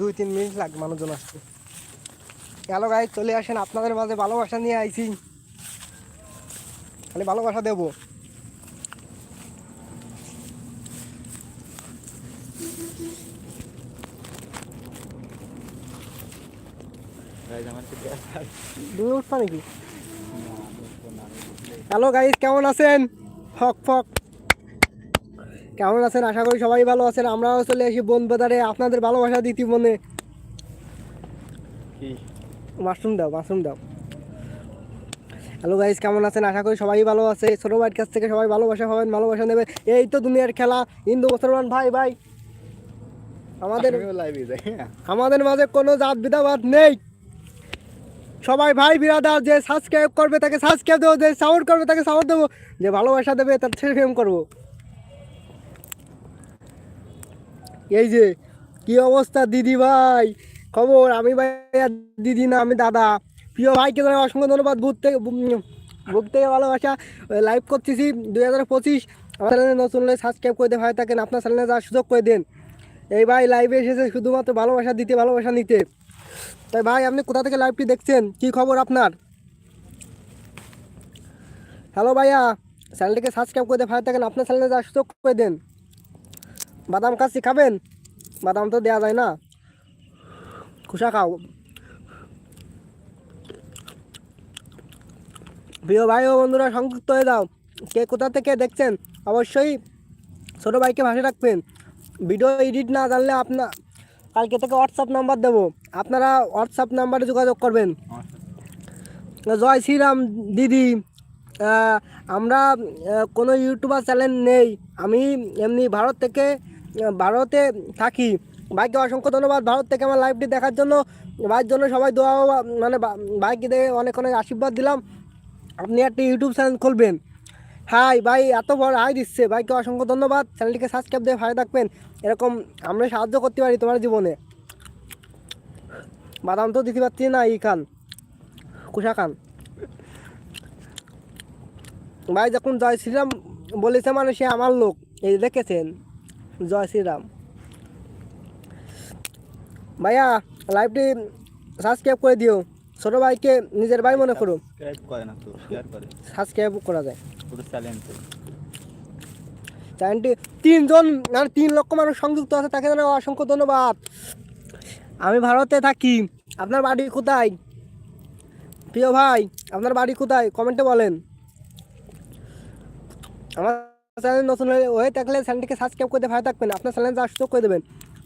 দুই তিন মিনিট লাগবে মানুষজন আসতে। গেল গাই চলে আসেন আপনাদের মাঝে ভালোবাসা নিয়ে আইছি। খালি ভালোবাসা দেবো। নাকি? হ্যালো গাইস কেমন আছেন? ফক ফক। কেমন আছেন? আশা করি সবাই ভালো আছেন। আমরাও চলে আসি বন বাজারে। আপনাদের ভালোবাসা দিতি মনে মাশরুম দাও মাশরুম দাও। হ্যালো গাইস কেমন আছেন? আশা করি সবাই ভালো আছে। ছোটো ভাইয়ের কাছ থেকে সবাই ভালোবাসা হবেন ভালোবাসা নেবে এই তো দুনিয়ার খেলা হিন্দু মুসলমান ভাই ভাই। আমাদের আমাদের মাঝে কোনো জাত বিধাবাদ নেই। সবাই ভাই বিরাদার যে সাবস্ক্রাইব করবে তাকে সাবস্ক্রাইব দেবো যে সাপোর্ট করবে তাকে সাপোর্ট দেবো। যে ভালোবাসা দেবে তার ছেড়ে প্রেম করব। এই যে, কি অবস্থা দিদি ভাই? খবর? আমি ভাই দিদি না, আমি দাদা। প্রিয় ভাইকে জানাই অসংখ্য ধন্যবাদ। বুক থেকে বুক থেকে ভালোবাসা লাইভ করতেছি দুই হাজার পঁচিশ। আমার চ্যানেলে নতুন সাবস্ক্রাইব করে ভাই থাকেন। আপনার চ্যানেলে যাওয়ার সুযোগ করে দেন। এই ভাই লাইভে এসেছে শুধুমাত্র ভালোবাসা দিতে, ভালোবাসা নিতে। তাই ভাই, আপনি কোথা থেকে লাইভটি দেখছেন? কি খবর আপনার? হ্যালো ভাইয়া চ্যানেলটিকে সাবস্ক্রাইব করে ভাই থাকেন। আপনার চ্যানেলে যাওয়ার সুযোগ করে দেন। বাদাম কাচ্ছি খাবেন? বাদাম তো দেওয়া যায় না। খুশা খাও। প্রিয় ভাই ও বন্ধুরা সংযুক্ত হয়ে দাও কে কোথা থেকে দেখছেন অবশ্যই ছোটো ভাইকে ভাষা রাখবেন। ভিডিও এডিট না জানলে আপনার কালকে থেকে হোয়াটসঅ্যাপ নাম্বার দেবো। আপনারা হোয়াটসঅ্যাপ নাম্বারে যোগাযোগ করবেন। জয় শ্রীরাম দিদি। আমরা কোনো ইউটিউবার চ্যানেল নেই। আমি এমনি ভারত থেকে ভারতে থাকি। ভাইকে অসংখ্য ধন্যবাদ। ভারত থেকে আমার লাইভটি দেখার জন্য। ভাইয়ের জন্য সবাই দোয়া মানে ভাইকে দেখে অনেক অনেক আশীর্বাদ দিলাম। আপনি একটা ইউটিউব চ্যানেল খুলবেন। হাই ভাই, এত বড় হাই দিচ্ছে। ভাইকে অসংখ্য ধন্যবাদ। চ্যানেলটিকে সাবস্ক্রাইব দিয়ে ভাই থাকবেন। এরকম আমরা সাহায্য করতে পারি তোমার জীবনে। বাদাম তো দিতে পারছি না, ই খান। কুষা খান। ভাই যখন জয় শ্রীরাম বলেছে মানে সে আমার লোক। এই দেখেছেন? জয় শ্রীরাম। ভাইয়া লাইভটি সাবস্ক্রাইব করে দিও। ছোট ভাইকে নিজের ভাই মনে করো। সাবস্ক্রাইব করা যায়। চ্যানেলটি তিনজন মানে তিন লক্ষ মানুষ সংযুক্ত আছে তাকে জানাই অসংখ্য ধন্যবাদ। আমি ভারতে থাকি আপনার বাড়ি কোথায়? প্রিয় ভাই আপনার বাড়ি কোথায়? কমেন্টে বলেন। আমার চ্যানেল নতুন হয়ে থাকলে চ্যানেলটিকে সাবস্ক্রাইব করে ভাই থাকবেন। আপনার চ্যানেল যা সুযোগ করে দেবেন।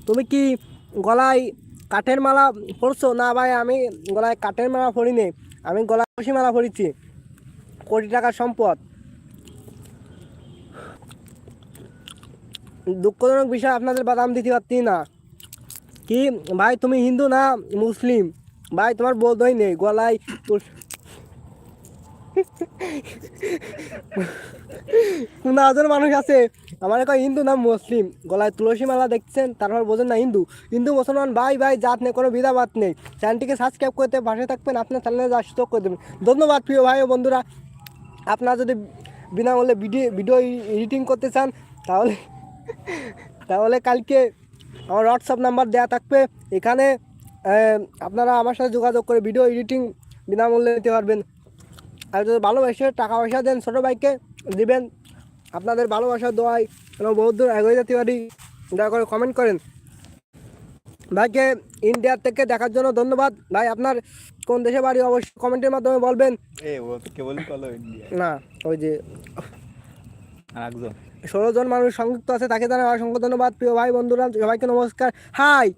তুমি কি গলায় কাঠের মালা পরছো? না ভাই, আমি গলায় কাঠের মালা পরিনি। আমি গলায় খুশি মালা পরিছি। কোটি টাকার সম্পদ। দুঃখজনক বিষয়, আপনাদের বাদাম দিতে পারতি না। কি? ভাই, তুমি হিন্দু না মুসলিম? ভাই, তোমার বোধই নেই। গলায় হাজার মানুষ আছে। আমার কয় হিন্দু না মুসলিম? গলায় তুলসী মালা দেখছেন, তারপর বোঝেন না হিন্দু। হিন্দু, মুসলমান, ভাই ভাই, জাত নেই, কোনো বিধাবাদ নেই। চ্যানেলটিকে সাবস্ক্রাইব করতে পাশে থাকবেন, আপনার চ্যানেলে যা সুযোগ করে দেবেন। ধন্যবাদ, প্রিয় ভাই ও বন্ধুরা। আপনারা যদি বিনামূল্যে ভিডিও ভিডিও এডিটিং করতে চান, তাহলে তাহলে কালকে আমার হোয়াটসঅ্যাপ নাম্বার দেওয়া থাকবে। এখানে আপনারা আমার সাথে যোগাযোগ করে ভিডিও এডিটিং বিনামূল্যে নিতে পারবেন। আর যদি ভালোবাসে টাকা পয়সা দেন ছোটো ভাইকে দিবেন। আপনাদের ভালোবাসা দোয়াই এবং বহুত দূর এগিয়ে যেতে পারি। দয়া করে কমেন্ট করেন। ভাইকে ইন্ডিয়ার থেকে দেখার জন্য ধন্যবাদ। ভাই আপনার কোন দেশে বাড়ি অবশ্যই কমেন্টের মাধ্যমে বলবেন। না ওই যে ষোলো জন মানুষ সংযুক্ত আছে তাকে জানাই অসংখ্য ধন্যবাদ। প্রিয় ভাই বন্ধুরা সবাইকে নমস্কার। হাই!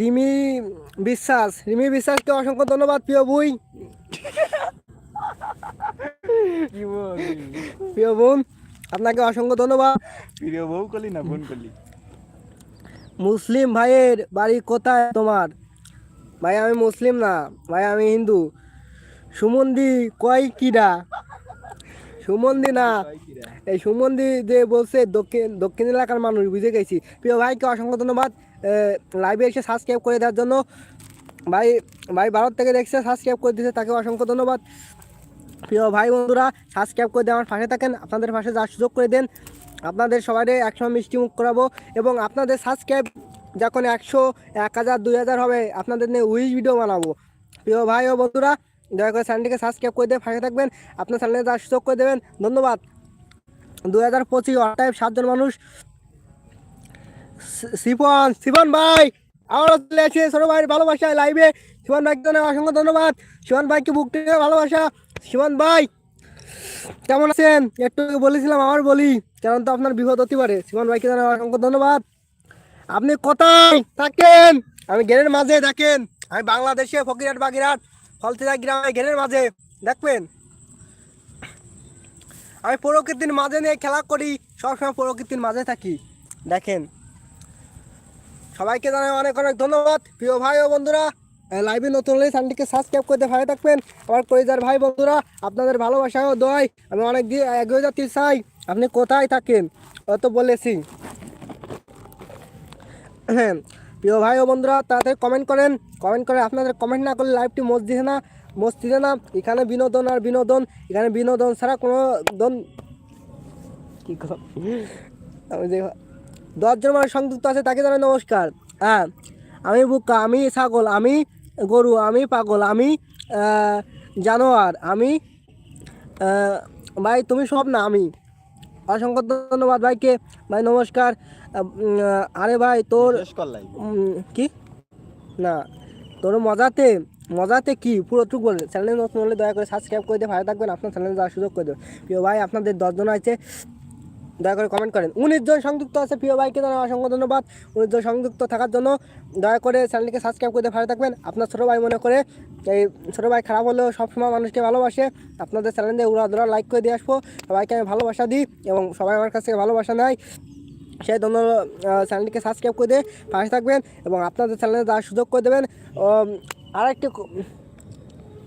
রিমি বিশ্বাস রিমি বিশ্বাসকে অসংখ্য ধন্যবাদ প্রিয় বই। প্রিয় বোন আপনাকে অসংখ্য ধন্যবাদ। প্রিয় বউ করলি না ফোন করলি? মুসলিম ভাইয়ের বাড়ি কোথায় তোমার? ভাই আমি মুসলিম না ভাই আমি হিন্দু। সুমন্দি কয় কিরা সুমন্দি না এই সুমন্দি যে বলছে দক্ষিণ দক্ষিণ এলাকার মানুষ, বুঝে গেছি। প্রিয় ভাইকে অসংখ্য ধন্যবাদ লাইভে এসে সাবস্ক্রাইব করে দেওয়ার জন্য। ভাই ভাই ভারত থেকে দেখছে সাবস্ক্রাইব করে দিয়েছে, তাকে অসংখ্য ধন্যবাদ। প্রিয় ভাই বন্ধুরা সাবস্ক্রাইব করে দিয়ে আমার পাশে থাকেন, আপনাদের পাশে যাওয়ার সুযোগ করে দেন। আপনাদের সবাই একসঙ্গে মিষ্টি মুখ করাবো এবং আপনাদের সাবস্ক্রাইব যখন একশো, এক হাজার, দুই হাজার হবে, আপনাদের নিয়ে উইশ ভিডিও বানাবো। প্রিয় ভাই ও বন্ধুরা দয়া করে চ্যানেলটিকে সাবস্ক্রাইব করে দিয়ে ফাঁকে থাকবেন। আপনার চ্যানেলে যা সুযোগ করে দেবেন, ধন্যবাদ। দু হাজার পঁচিশ অটাইপ সাতজন মানুষ। সিপন সিপন ভাই, আবারও চলে আসছে। ছোটো ভাইয়ের ভালোবাসা লাইভে শিবন ভাইকে জানাই অসংখ্য ধন্যবাদ। শিবন ভাইকে বুক থেকে ভালোবাসা। শিবন ভাই, কেমন আছেন? একটু বলেছিলাম, আবার বলি। কারণ তো আপনার বিপদ হতে পারে। শিবন ভাইকে জানাই অসংখ্য ধন্যবাদ। আপনি কোথায় থাকেন? আমি গেরের মাঝে দেখেন আমি বাংলাদেশে ফকিরহাট বাগিরহাট। ফলতিরা গ্রামে গেরের মাঝে, দেখবেন? আমি প্রকৃতির মাঝে নিয়ে খেলা করি, সবসময় প্রকৃতির মাঝে থাকি। দেখেন। সবাইকে জানাই অনেক অনেক ধন্যবাদ। প্রিয় ভাই ও বন্ধুরা লাইভে নতুন হলে চ্যানেলটিকে সাবস্ক্রাইব করতে ভালো থাকবেন। আমার কলিজার ভাই বন্ধুরা, আপনাদের ভালোবাসা ও দয়, আমি অনেক দিয়ে এগিয়ে যাতে চাই। আপনি কোথায় থাকেন? অত বলেছি। হ্যাঁ প্রিয় ভাই ও বন্ধুরা, তাড়াতাড়ি কমেন্ট করেন। কমেন্ট করে আপনাদের কমেন্ট না করলে লাইভটি মসজিদে না মসজিদে না। এখানে বিনোদন আর বিনোদন এখানে বিনোদন ছাড়া কোনো দন কি আমি দশজন মানুষ সংযুক্ত আছে তাকে জানাই নমস্কার। হ্যাঁ আমি বুকা আমি ছাগল আমি গরু আমি পাগল আমি জানোয়ার আমি ভাই তুমি সব না আমি। অসংখ্য ধন্যবাদ ভাইকে। ভাই নমস্কার। আরে ভাই তোর কি? না। তোর মজাতে মজাতে কি? পুরো টুক বলে চ্যানেলে নতুন হলে দয়া করে সাবস্ক্রাইব করে দিয়ে ভালো থাকবেন। আপনার চ্যানেলে যাওয়ার সুযোগ করে দেবেন। প্রিয় ভাই, আপনাদের দশজন আছে, দয়া করে কমেন্ট করেন। উনিশ জন সংযুক্ত আছে, প্রিয় ভাইকে জানাই অসংখ্য ধন্যবাদ। উনিশ জন সংযুক্ত থাকার জন্য দয়া করে চ্যানেলকে সাবস্ক্রাইব করে ভালো থাকবেন। আপনার ছোটো ভাই মনে করে, এই ছোটো ভাই খারাপ হলেও সবসময় মানুষকে ভালোবাসে। আপনাদের চ্যানেলে উড়া ধরা লাইক করে দিয়ে আসব। সবাইকে আমি ভালোবাসা দিই এবং সবাই আমার কাছ থেকে ভালোবাসা নেয়। সেই জন্য চ্যানেলটিকে সাবস্ক্রাইব করে দিয়ে পাশে থাকবেন এবং আপনাদের চ্যানেলে যাওয়ার সুযোগ করে দেবেন। আরেকটি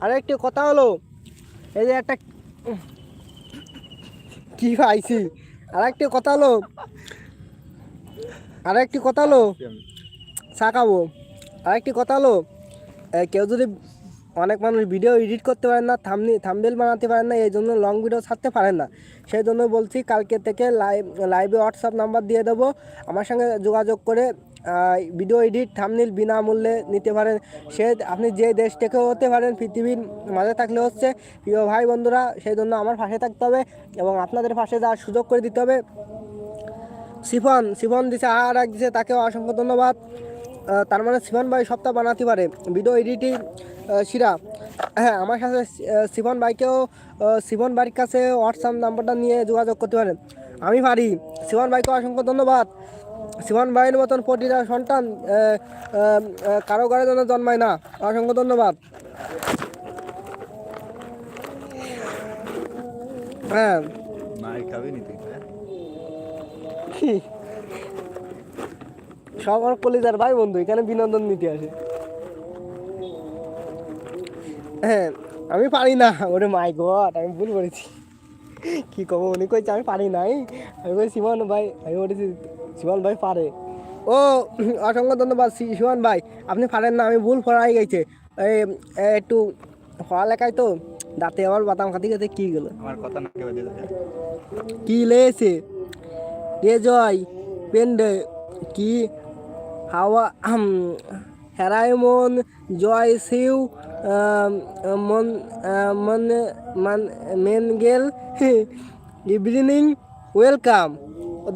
আরেকটি কথা হলো, এই যে একটা কি পাইছি? আরেকটি কথা হলো, আরেকটি কথা হলো শাকাবো আরেকটি কথা হলো কেউ যদি অনেক মানুষ ভিডিও এডিট করতে পারেন না থামনি থামবেল বানাতে পারেন না, এই জন্য লং ভিডিও ছাড়তে পারেন না। সেই জন্য বলছি কালকে থেকে লাইভ লাইভে হোয়াটসঅ্যাপ নাম্বার দিয়ে দেবো। আমার সঙ্গে যোগাযোগ করে ভিডিও এডিট থামনিল বিনামূল্যে নিতে পারেন। সে, আপনি যে দেশ থেকেও হতে পারেন, পৃথিবীর মাঝে থাকলে হচ্ছে, প্রিয় ভাই বন্ধুরা, সেই জন্য আমার পাশে থাকতে হবে এবং আপনাদের পাশে যাওয়ার সুযোগ করে দিতে হবে। সিফন সিফন দিছে, আর এক দিছে, তাকেও অসংখ্য ধন্যবাদ। তার মানে সিফন ভাই সপ্তাহ বানাতে পারে। ভিডিও এডিটিং শিরা। হ্যাঁ আমার কাছে আহ, সিফন ভাইকেও আহ, ভাইয়ের কাছে হোয়াটসঅ্যাপ নাম্বারটা নিয়ে যোগাযোগ করতে পারেন। আমি পারি। সিফন ভাইকে অসংখ্য ধন্যবাদ। সিফন ভাইয়ের মতন প্রতিটা সন্তান কারও ঘরে যেন জন্মায় না। অসংখ্য ধন্যবাদ। হ্যাঁ। খাবি নি? কি? সব আমার কলিজার ভাই বন্ধু এখানে বিনোদন নিতে আসে। হ্যাঁ আমি পারি না। ওরে মাই গড আমি ভুল করেছি কি কব উনি কইছে আমি পারি নাই। আমি কই শিবন ভাই আমি বলেছি শিবন ভাই পারে। ও অসংখ্য ধন্যবাদ শিবন ভাই আপনি পারেন না আমি ভুল পড়াই গেছে। এই একটু পড়ালেখায় তো দাঁতে আবার বাদাম খাতে খাতে কি গেলো? আমার কথা না কি লেছে রে জয়? পেন্ডে কি হাওয়া হেরাইমন, জয় শিউ মন মন, মান, মেনগেল, ইভিনিং, ওয়েলকাম।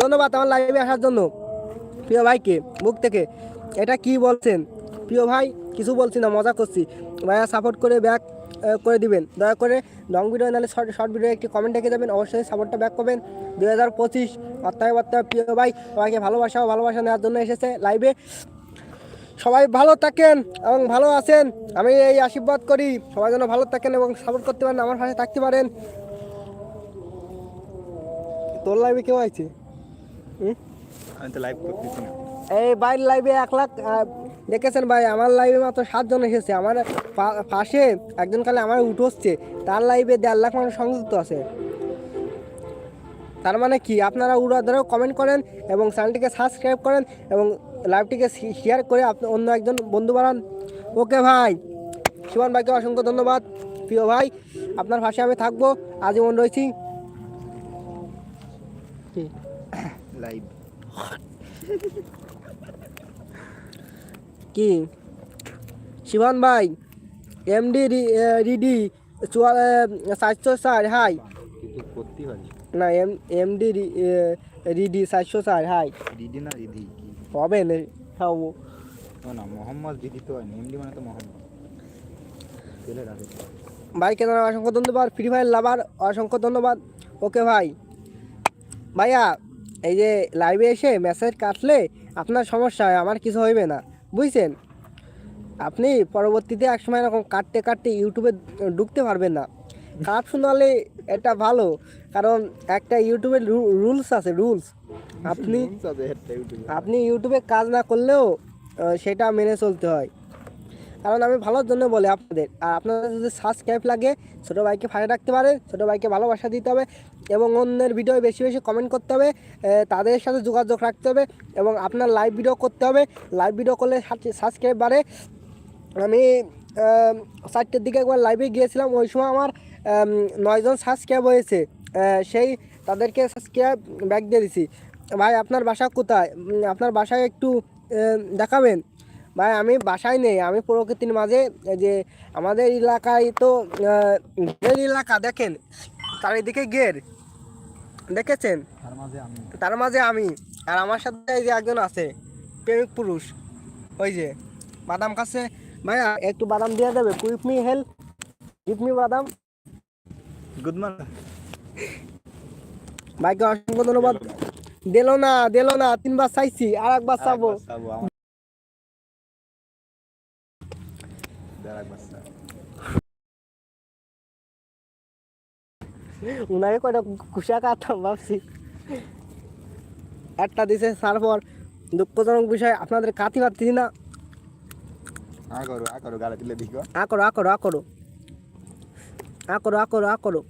ধন্যবাদ আমার লাইভে আসার জন্য। প্রিয় ভাইকে বুক থেকে। এটা কি বলছেন? প্রিয় ভাই, কিছু বলছি না, মজা করছি। ভাইয়া সাপোর্ট করে ব্যাক করে দিবেন। দয়া করে লং ভিডিও নাহলে শর্ট শর্ট ভিডিও একটি কমেন্ট রেখে দেবেন। অবশ্যই সাপোর্টটা ব্যাক করবেন। দুই হাজার পঁচিশ অর্থাৎ অর্থাৎ প্রিয় ভাই সবাইকে ভালোবাসা ও ভালোবাসা নেওয়ার জন্য এসেছে লাইভে সবাই ভালো থাকেন এবং ভালো আছেন। আমি এই আশীর্বাদ করি। সবাই যেন ভালো থাকেন এবং সাপোর্ট করতে পারেন আমার পাশে থাকতে পারেন। তোর লাইভে কেউ আছে? হুম? আমি তো লাইভ করতেছি এই বাইর লাইভে এক লাখ দেখেছেন ভাই আমার লাইভে মাত্র সাতজন এসেছে। আমার পাশে একজন কালে আমার উঠোচ্ছে তার লাইভে দেড় লাখ মানুষ সংযুক্ত আছে। তার মানে কি? আপনারা উড়া ধরেও কমেন্ট করেন এবং চ্যানেলটিকে সাবস্ক্রাইব করেন এবং লাইভটিকে শেয়ার করে আপনি অন্য একজন বন্ধু বানান। ওকে ভাই শিবন ভাইকে অসংখ্য ধন্যবাদ। প্রিয় ভাই আপনার পাশে আমি থাকব। আজীবন রয়েছি? লাইভ কি? শিবন ভাই এমডি রিডি সাতশো চার হাই। না এম এমডি রিডি সাতশো চার হাই। দিদি না কি হবে না খাব। না মোহাম্মদ দিদি তো হয় না এমডি মানে তো মোহাম্মদ। ভাই কেন অসংখ্য ধন্যবাদ ফ্রি ফায়ার লাভার অসংখ্য ধন্যবাদ। ওকে ভাই। ভাইয়া এই যে লাইভে এসে মেসেজ কাটলে আপনার সমস্যা হয় আমার কিছু হইবে না। বুঝছেন? আপনি পরবর্তীতে একসময় এরকম কাটতে কাটতে ইউটিউবে ঢুকতে পারবেন না। খারাপ শোনালে এটা ভালো কারণ একটা ইউটিউবের রুলস আছে রুলস। আপনি আপনি ইউটিউবে কাজ না করলেও সেটা মেনে চলতে হয়। কারণ আমি ভালোর জন্য বলি আপনাদের। আর আপনাদের যদি সাবস্ক্রাইব লাগে, ছোটো ভাইকে ফাঁকে রাখতে পারে, ছোটো ভাইকে ভালোবাসা দিতে হবে এবং অন্যের ভিডিও বেশি বেশি কমেন্ট করতে হবে তাদের সাথে যোগাযোগ রাখতে হবে এবং আপনার লাইভ ভিডিও করতে হবে। লাইভ ভিডিও করলে সাবস্ক্রাইব বাড়ে। আমি চারটের দিকে একবার লাইভে গিয়েছিলাম, ওই সময় আমার নয়জন সাবস্ক্রাইব হয়েছে। সেই তাদেরকে সাবস্ক্রাইব ব্যাক দিয়ে দিছি। ভাই, আপনার বাসা কোথায়? আপনার বাসায় একটু দেখাবেন? ভাই আমি বাসায় নেই আমি প্রকৃতির মাঝে যে আমাদের এলাকায় তো গের এলাকা দেখেন চারিদিকে গের দেখেছেন? তার মাঝে আমি। তার মাঝে আমি আর আমার সাথে যে একজন আছে প্রেমিক পুরুষ ওই যে বাদাম কাছে ভাইয়া একটু বাদাম দিয়ে দেবে কুইপ মি হেল্প গিভ মি বাদাম। Good morning. ভাইকে অসংখ্য ধন্যবাদ। দিল না দিল না তিনবার চাইছি আর একবার চাবো সাবু আমার দেখ একবার সাব। উনাকে কয়টা কুশা কাটতাম ভাবছি। একটা দিছে তারপর দুঃখজনক বিষয় আপনাদের কাতি পারতেছি না? আ করো আ করো গালে দিলে দিকো। আ করো আ করো আ করো। আ করো আ করো আ করো।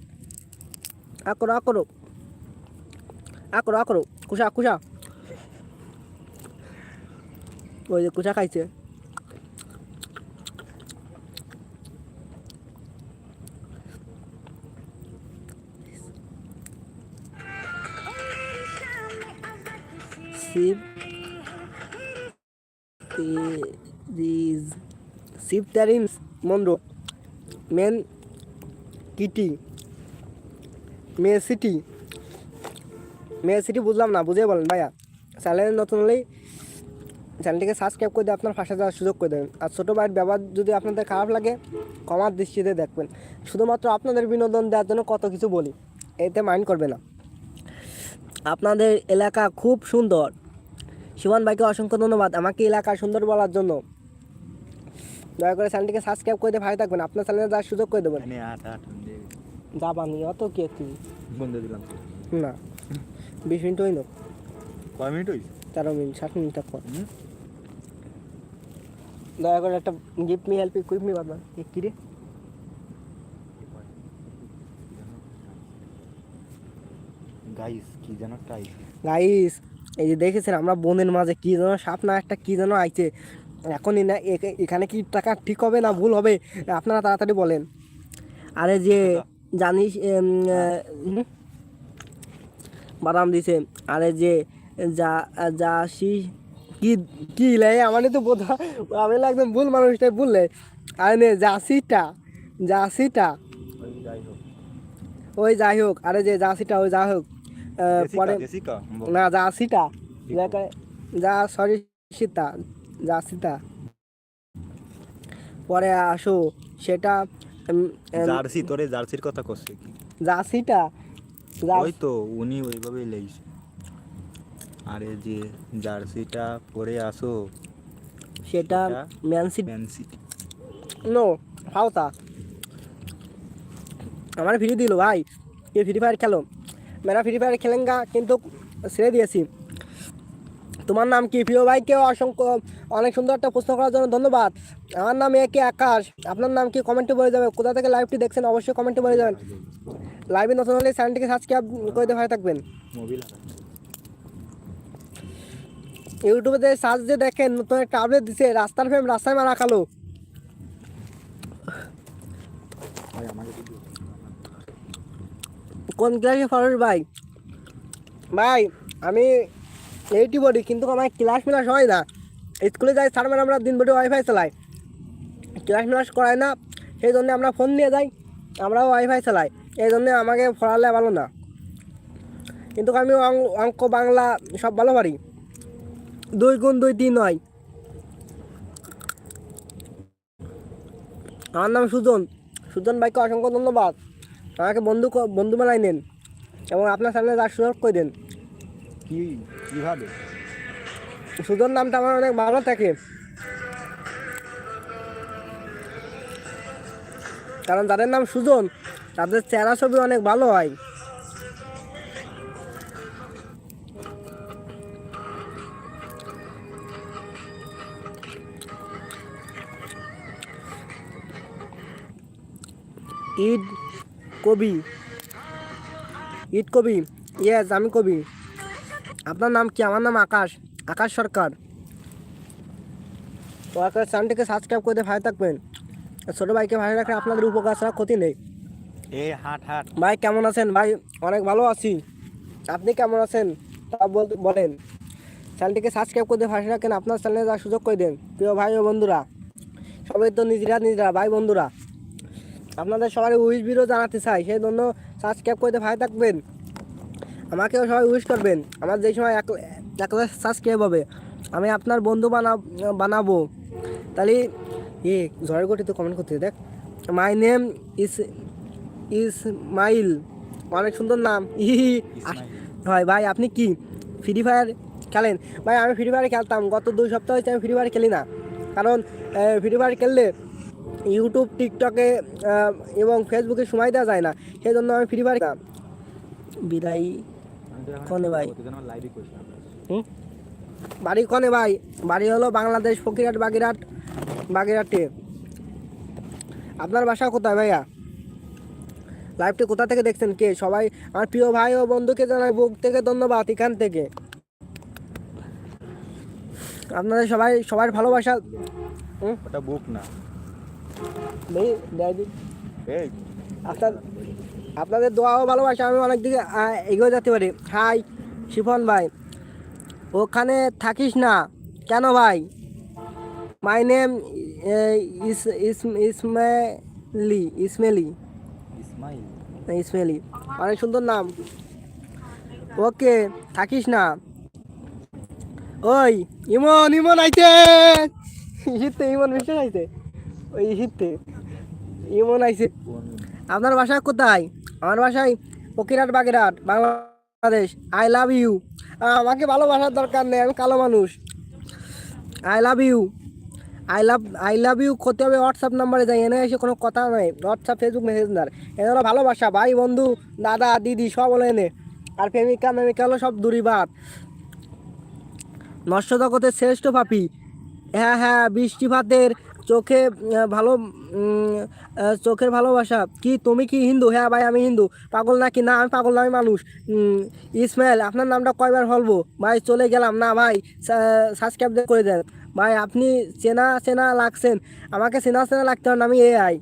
আ করো আ করো। আ আ করো। কুশা কুশা। ওই যে কুশা খাইছে। শিব শিব তারিন মন্দ্র মেন কিটি, মে সিটি মে সিটি বুঝলাম না বুঝে বলেন ভাইয়া। চ্যানেল নতুন হলেই চ্যানেলটিকে সাবস্ক্রাইব করে দিয়ে আপনার পাশে যাওয়ার সুযোগ করে দেবেন। আর ছোটো ভাইয়ের ব্যবহার যদি আপনাদের খারাপ লাগে কমার দৃষ্টিতে দেখবেন। শুধুমাত্র আপনাদের বিনোদন দেওয়ার জন্য কত কিছু বলি, এতে মাইন্ড করবে না। আপনাদের এলাকা খুব সুন্দর। শিবন ভাইকে অসংখ্য ধন্যবাদ আমাকে এলাকা সুন্দর বলার জন্য। দয়া করে চ্যানেলটিকে সাবস্ক্রাইব করে ভালো থাকবেন। আপনার চ্যানেলে যাওয়ার সুযোগ করে দেবেন। দিয়ে যাবানি অত কি তুই বন্ধ দিলাম না। বিশ মিনিট হইল। কয় মিনিট হইছে? তেরো মিনিট ষাট মিনিট পর। দয়া করে একটা গিফট মি হেল্প কুইপ মি বাদমান কি রে? গাইস কি যেন টাই গাইস এই যে দেখেছেন আমরা বনের মাঝে কি যেন সাপ না একটা কি যেন আইছে। এখনই না এখানে কি টাকা ঠিক হবে না ভুল হবে? আপনারা তাড়াতাড়ি বলেন। আরে যে জানিস? বাদাম দিছে। আরে যে যা যা সি কি কি লে? আমার তো বোধ আমি একদম ভুল মানুষটাই বললে আরে নে জাসিটা জাসিটা ওই যাই হোক, আরে যে জাসিটা ওই যাই হোক। পরে না যা যা সরি সীতা। যা সীতা। পরে আসো সেটা জার্সি তোরে জার্সির কথা কি? জার্সিটা ওই তো উনি ওইভাবেই লেগেছে। আরে যে জার্সিটা পরে আসো সেটা ম্যানসি ম্যানসি নো হাওতা আমার ফ্রি দিল ভাই। কে ফ্রি ফায়ার খেলো? মেরা ফ্রি ফায়ার খেলেঙ্গা কিন্তু ছেড়ে দিয়েছি তোমার নাম কি প্রিয় ভাইকে অসংখ্য অনেক সুন্দর একটা প্রশ্ন করার জন্য ধন্যবাদ আমার নাম একে আকাশ। আপনার নাম কি কমেন্টে বলে যাবে কোথা থেকে লাইভটি দেখছেন অবশ্যই কমেন্টে বলে যাবেন। লাইভে নতুন হলে চ্যানেলটিকে সাবস্ক্রাইব করে দিয়ে ভালো থাকবেন। ইউটিউবে যে সার্চ যে দেখেন নতুন একটা আপডেট দিছে রাস্তার ফেম রাস্তায় মারা খালো। আমাকে কোন ক্লাসে ফারুস ভাই? ভাই, আমি এইটি বডি কিন্তু আমার ক্লাস মিলাস হয় না। স্কুলে যাই স্যার ম্যাডামরা দিন বটে ওয়াইফাই চালাই ক্লাস ম্লাস করায় না, সেই জন্য আমরা ফোন নিয়ে যাই, আমরাও ওয়াইফাই চালাই। এই জন্য আমাকে পড়ালে ভালো না। কিন্তু আমি অঙ্ক, বাংলা সব ভালো পারি। দুই গুণ দুই তিন হয়। আমার নাম সুজন। সুজন ভাইকে অসংখ্য ধন্যবাদ। আমাকে বন্ধু বন্ধু মেলায় নেন এবং আপনার সামনে যার সুযোগ করে দেন। কি কীভাবে? সুজন নামটা আমার অনেক ভালো থাকে। কারণ যাদের নাম সুজন তাদের চেহারা ছবি অনেক ভালো হয়। ঈদ কবি। ঈদ কবি ইয়েস আমি কবি। আপনার নাম কি? আমার নাম আকাশ। আকাশ সরকার। তো আকাশ চ্যানেলটিকে সাবস্ক্রাইব করে ভালো থাকবেন। ছোটো ভাইকে ভালো রাখলে আপনাদের উপকার ছাড়া ক্ষতি নেই। এই হাট হাট। ভাই কেমন আছেন? ভাই অনেক ভালো আছি। আপনি কেমন আছেন? তা বলেন। চ্যানেলটিকে সাবস্ক্রাইব করে ভালো রাখেন আপনার চ্যানেলে যাওয়ার সুযোগ করে দেন। প্রিয় ভাই ও বন্ধুরা সবাই তো নিজেরা নিজেরা ভাই বন্ধুরা। আপনাদের সবাই উইশ ভিডিও জানাতে চাই। সেই জন্য সাবস্ক্রাইব করে দিয়ে ভালো থাকবেন। আমাকেও সবাই উইশ করবেন। আমার যেই সময় এক এক লাখ সাবস্ক্রাইব হবে আমি আপনার বন্ধু বানা বানাবো। তাহলে এ ঝড়ের গতি তো কমেন্ট করতে দেখ মাই নেম ইস ইসমাইল অনেক সুন্দর নাম। ই। হয় ভাই আপনি কি? ফ্রি ফায়ার খেলেন? ভাই আমি ফ্রি ফায়ার খেলতাম। গত দুই সপ্তাহ হচ্ছে আমি ফ্রি ফায়ার খেলি না। কারণ ফ্রি ফায়ার খেললে ইউটিউব, টিকটকে এবং ফেসবুকে সময় দেওয়া যায় না। সেই জন্য আমি ফ্রি ফায়ার বিদায়। কনে ভাই? বাড়ি কনে ভাই? বাড়ি হলো বাংলাদেশ ফকিরহাট বাগেরহাট, বাগেরহাটে। আপনার বাসা কোথায় ভাইয়া? লাইভটি কোথা থেকে দেখছেন কে? সবাই আমার প্রিয় ভাই ও বন্ধুকে জানাই, বুক থেকে ধন্যবাদ এখান থেকে। আপনাদের সবাই, সবার ভালোবাসা? ওটা বুক না। আপনার আপনাদের দোয়া ও ভালোবাসা আমি অনেক দিকে এগিয়ে যেতে পারি। হাই শিফন ভাই ওখানে থাকিস না? কেন ভাই? মাই নেম ইস ইস- ইসমাইলি ইসমাইলি ইসমাইল অনেক সুন্দর নাম। ওকে থাকিস না? ওই ইমন ইমন আইতে ইমন বিশ্বাস আইতে ওই ইহিতে ইমন আইছে। আপনার বাসা কোথায়? আমার বাসায় Fakirhat, Bagerhat, Bangladesh. I love you. আমাকে ভালোবাসার দরকার নেই, আমি কালো মানুষ। I love you. I love I love you করতে হবে হোয়াটসঅ্যাপ নাম্বারে যাই, এনে এসে কোনো কথা নেই। হোয়াটসঅ্যাপ ফেসবুক মেসেঞ্জার এনে হলো ভালোবাসা, ভাই, বন্ধু, দাদা, দিদি, সব হলো এনে। আর প্রেমিকা প্রেমিকা হলো সব দূরিবাদ। নষ্ট জগতের শ্রেষ্ঠ পাপি। হ্যাঁ হ্যাঁ বৃষ্টিপাতের চোখে ভালো চোখের ভালোবাসা। কি তুমি কি হিন্দু? হ্যাঁ ভাই আমি হিন্দু। পাগল নাকি? না আমি পাগল না আমি মানুষ। ইসমাইল আপনার নামটা কয়বার বলব? ভাই চলে গেলাম। না ভাই সাবস্ক্রাইব করে দেন। ভাই আপনি চেনা চেনা লাগছেন। আমাকে চেনা চেনা লাগতে হবে আমি এ আই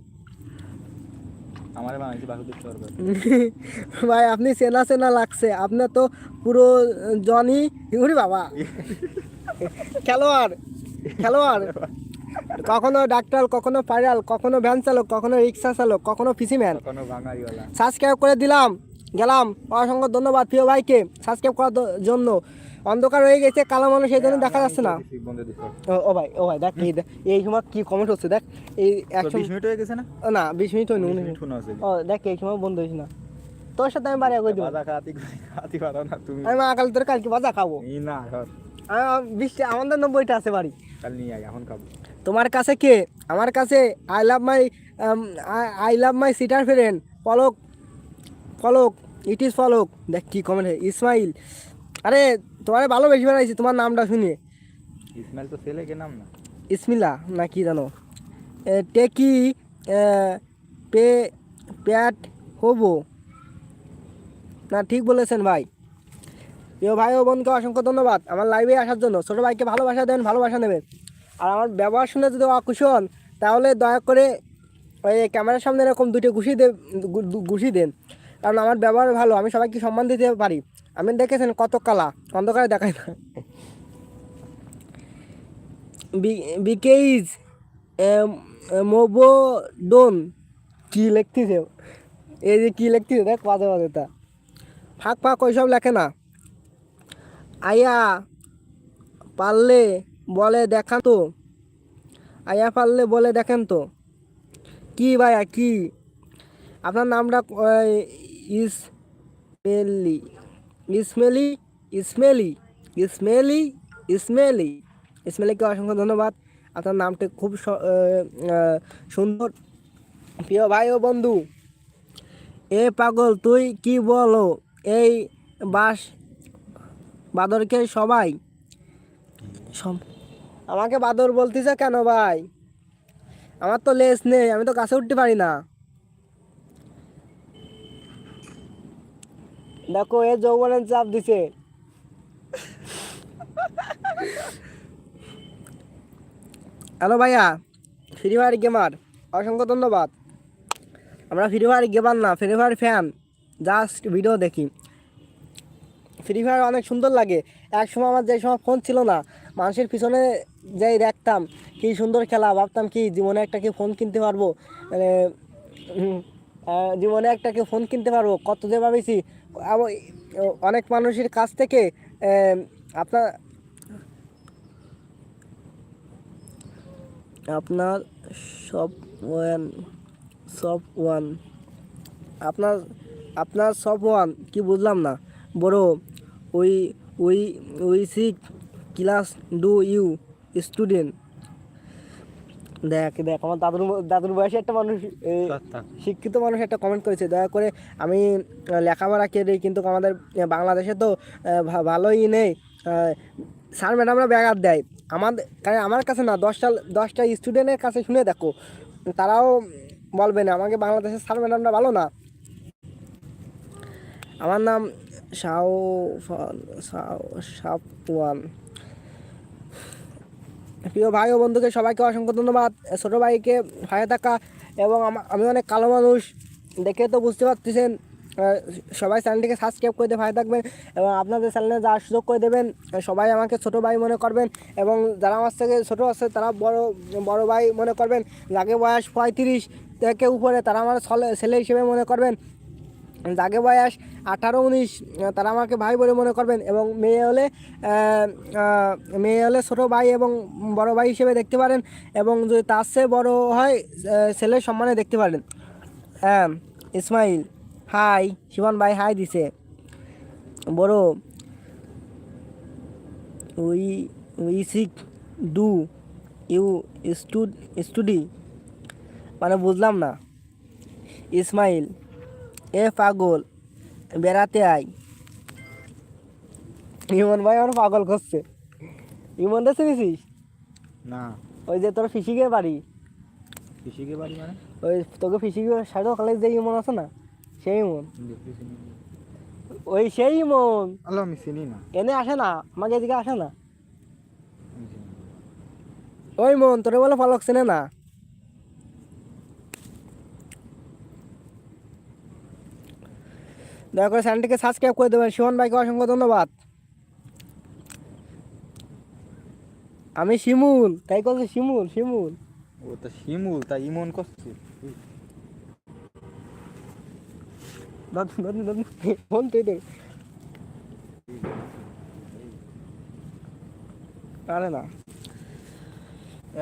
ভাই আপনি চেনা চেনা লাগছে। আপনার তো পুরো জনি। বাবা। খেলোয়াড় খেলোয়াড়। কখনো ডাক্তার কখনো পাইরাল কখনো ভ্যান চালক কখনো রিক্সা চালক কখনো ফিসিম্যান সাবস্ক্রাইব করে দিলাম গেলাম। অসংখ্য ধন্যবাদ প্রিয় ভাইকে সাবস্ক্রাইব করার জন্য। অন্ধকার হয়ে গেছে কালো মানুষ এই জন্য দেখা যাচ্ছে না। ও ভাই ও ভাই দেখ এই সময় কি কমেন্ট হচ্ছে দেখ। এই একশো বিশ মিনিট হয়ে গেছে না? না বিশ মিনিট হয়নি মিনিট ও দেখ এই সময় বন্ধ হয়েছে না। তোর সাথে আমি বাড়ি আগে দেবো। আমি মা কাল তোর কালকে বাজা খাব। না বিশটা আমাদের নব্বইটা আছে বাড়ি। কাল নিয়ে আয় এখন খাব। তোমার কাছে কে? আমার কাছে I love my I love my sister friend Palak Palak it is Palak দেখ কি কমেন্ট ইসমাইল আরে তোমার ভালো বেশি বানাইছি তোমার নামটা শুনিয়ে ইসমাইল তো ছেলে কে নাম না? ইসমিলা না কি জানো। টেকি পে প্যাট হব। না ঠিক বলেছেন ভাই। প্রিয় ভাই ও বোনকে অসংখ্য ধন্যবাদ। আমার লাইভে আসার জন্য। ছোটো ভাইকে ভালোবাসা দেন ভালোবাসা নেবেন। আর আমার ব্যবহার শুনে যদি অকুশি হন, তাহলে দয়া করে ওই ক্যামেরার সামনে এরকম দুটো ঘুষি দে ঘুষি দেন। কারণ আমার ব্যবহার ভালো, আমি সবাইকে সম্মান দিতে পারি। আমি দেখেছেন কত কালা? অন্ধকারে দেখায় না। বিকেইজ মোবোডোন, কি লিখতেছে? এই যে কী লিখতেছে, দেখ বাজে বাজে তা। ফাঁক ফাঁক, ওইসব লেখে না। আয়া, পারলে বলে দেখান তো। আয়া পারলে বলে দেখেন তো। কি ভাইয়া, কি? আপনার নামটা ইসমেলি। ইসমেলি? ইসমেলি? ইসমেলি? ইসমেলি? ইসমেলিকে অসংখ্য ধন্যবাদ। আপনার নামটি খুব সুন্দর। প্রিয় ভাই ও বন্ধু, এ পাগল, তুই কি বলো? এই বাস, বাদরকে সবাই সব আমাকে বাদর বলতেছে, কেন ভাই? আমার তো লেস নেই, আমি তো গাছে উঠতে পারি না। দেখো, এ যৌবনের চাপ দিছে। হ্যালো ভাইয়া, ফ্রি ফায়ার গেমার, অসংখ্য ধন্যবাদ। আমরা ফ্রি ফায়ার গেমার না, Free Fire fan, just video দেখি। ফ্রি ফায়ার অনেক সুন্দর লাগে, এক সময় আমার যে সময় ফোন ছিল না মানুষের পিছনে যাই দেখতাম, কি সুন্দর খেলা, ভাবতাম কি জীবনে একটা কি ফোন কিনতে পারব? মানে জীবনে একটা কি ফোন কিনতে পারব? কত যে ভাবেছি। অনেক মানুষের কাছ থেকে আপনার আপনার সব ওয়ান সব ওয়ান। আপনার আপনার সব ওয়ান, কি বুঝলাম না। বড়, ওই ওই ওই six class do you student? দেখ দেখ আমার দাদুর দাদুর বয়সে একটা মানুষ শিক্ষিত মানুষ একটা কমেন্ট করেছে। দয়া করে আমি লেখাপড়া করি কিন্তু আমাদের বাংলাদেশে তো ভালোই নেই। স্যার ম্যাডামরা ব্যাঘাত দেয়। আমাদের কারণ আমার কাছে না দশটা দশটা স্টুডেন্টের কাছে শুনে দেখো তারাও বলবে না আমাকে বাংলাদেশের স্যার ম্যাডামরা ভালো না। আমার নাম শাও শাও সাপওয়ান প্রিয় ভাই ও বন্ধুকে সবাইকে অসংখ্য ধন্যবাদ। ছোটো ভাইকে ভাইয়ে থাকা এবং আমি অনেক কালো মানুষ, দেখে তো বুঝতে পারতেছেন। সবাই চ্যানেলটিকে সাবস্ক্রাইব করে দিয়ে ভাই থাকবেন এবং আপনাদের চ্যানেলে যাওয়ার সুযোগ করে দেবেন। সবাই আমাকে ছোটো ভাই মনে করবেন এবং যারা আমার থেকে ছোটো আছে তারা বড় বড় ভাই মনে করবেন। যাকে বয়স পঁয়ত্রিশ থেকে উপরে তারা আমার ছেলে হিসেবে মনে করবেন। যাকে বয়স আঠারো, উনিশ তারা আমাকে ভাই বলে মনে করবেন এবং মেয়ে হলে মেয়ে হলে ছোটো ভাই এবং বড় ভাই হিসেবে দেখতে পারেন এবং যদি তার চেয়ে বড় হয় ছেলের সম্মানে দেখতে পারেন। হ্যাঁ ইসমাইল, হাই, শিবন ভাই, হাই দিছে। বড়, we we six do you stood study মানে বুঝলাম না। ইসমাইল এ পাগল বেড়াতে আয়। ইমন ভাই আমার পাগল করছে। ইমন দেখতে পেয়েছিস? না। ওই যে তোর ফিসিকের বাড়ি। কৃষিকে বাড়ি মানে? ওই তোকে ফিসিকের সাইডও কলেজ যে ইমন আছে না সেই ইমন। ওই সেই ইমন। আলো আমি চিনি না। এনে আসে না আমাকে এদিকে আসে না। ওই মন তোরে বলে পালক চেনে না। দয়া করে চ্যানেলটিকে সাবস্ক্রাইব করে দেবেন। শিবন ভাইকে অসংখ্য ধন্যবাদ। আমি শিমুল। তাই করছে শিমুল শিমুল। ও তো শিমুল তা ইমন করছে। দাদু দাদু দাদু ফোন তুই দে আরে না।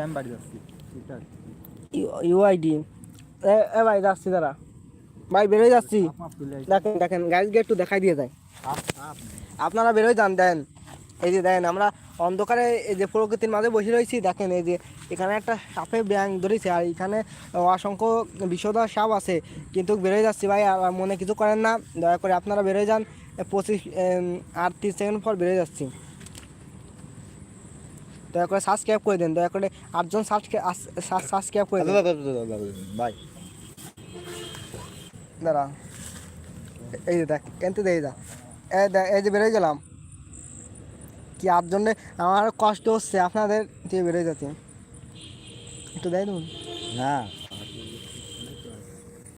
এম বাড়ি যাচ্ছি ইউআইডি এ ভাই যাচ্ছি দাঁড়া। ভাই বেরোয় যাচ্ছি। দেখেন দেখেন গাইজকে একটু দেখাই দিয়ে যায় আপ আপ আপনারা বেরোয় যান দেন। এই যে দেখেন আমরা অন্ধকারে এই যে প্রকৃতির মাঝে বসে রয়েছি দেখেন এই যে এখানে একটা সাপে ব্যাং ধরেছে আর এখানে অসংখ্য বিষধর সাপ আছে। কিন্তু বেরোয় যাচ্ছি ভাই আর মনে কিছু করেন না। দয়া করে আপনারা বেরোয় যান। পঁচিশ আর তিরিশ সেকেন্ড পর বেরোয় যাচ্ছি। দয়া করে সাবস্ক্রাইব করে দেন। দয়া করে আটজন সাবস্ক্রাইব সাবস্ক্রাইব করে দেন। বাই দাঁড়া এই যে দেখ, এনতে দেই যা। এই দেখ এই যে বেরোয় গেলাম। কি আর জন্যে? আমার কষ্ট হচ্ছে, আপনাদের দিয়ে বেরোয় যাচ্ছে একটু দেয় দেবুন। না।